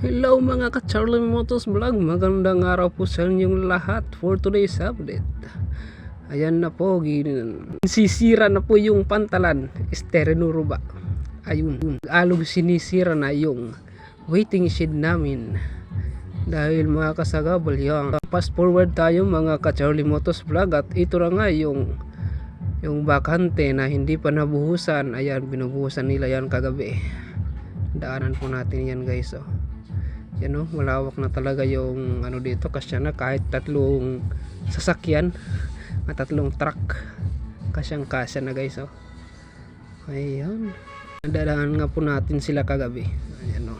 Hello mga ka-Charlie Motos Vlog, magandang araw po sa inyong lahat for today's update. Ayan na po, sisira na po yung pantalan, Esterinuro ba? Ayun, alog sinisira na yung waiting shed namin. Dahil mga kasagabal yung fast forward tayo mga ka-Charlie Motos Vlog at ito na nga yung yung bakante na hindi pa nabuhusan. Ayan, binubuhusan nila yan kagabi. Daanan po natin yan guys oh yan o, malawak na talaga yung ano dito. Kasya na kahit tatlong sasakyan at tatlong truck kasyang kasya na guys oh. Ayan nadadaan nga po natin sila kagabi. Ayan o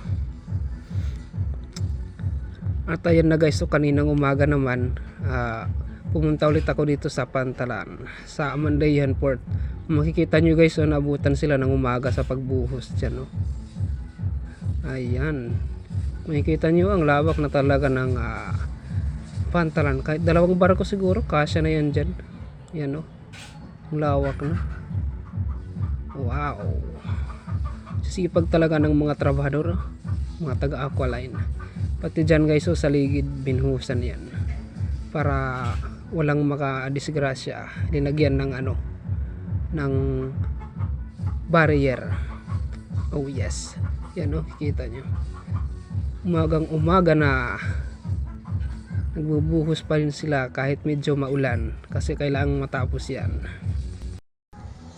at ayan na guys so kaninang umaga naman ah, pumunta ulit ako dito sa Pantalan sa Amandayan Port. Makikita nyo guys so naabutan sila ng umaga sa pagbuhos dyan oh. Ayan makikita nyo ang lawak na talaga ng ah, pantalan. Kahit dalawang barko siguro kasya na yan dyan. Yan o ang lawak na wow. Sisipag talaga ng mga trabahador oh. mga taga aqualine pati dyan guys oh, sa ligid binhusan yan. Para walang makadisgrasya. Linagyan ng ano ng barrier. Oh yes. Yan o kita nyo umagang umaga na. Nagbubuhos pa rin sila kahit medyo maulan kasi kailangang matapos yan.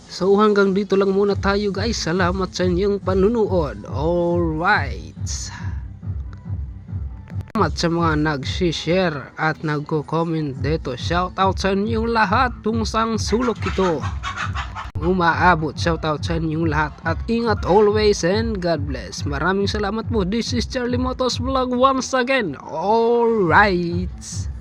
So hanggang dito lang muna tayo guys. Salamat sa inyong panunood. Alright salamat sa mga nag-share at nagko-comment dito. Shout out sa inyong lahat. Kung sang sulok ito umaabot. Shoutout sa inyong lahat at ingat always and God bless. Maraming salamat po. This is Charlie Motos Vlog once again. Alright.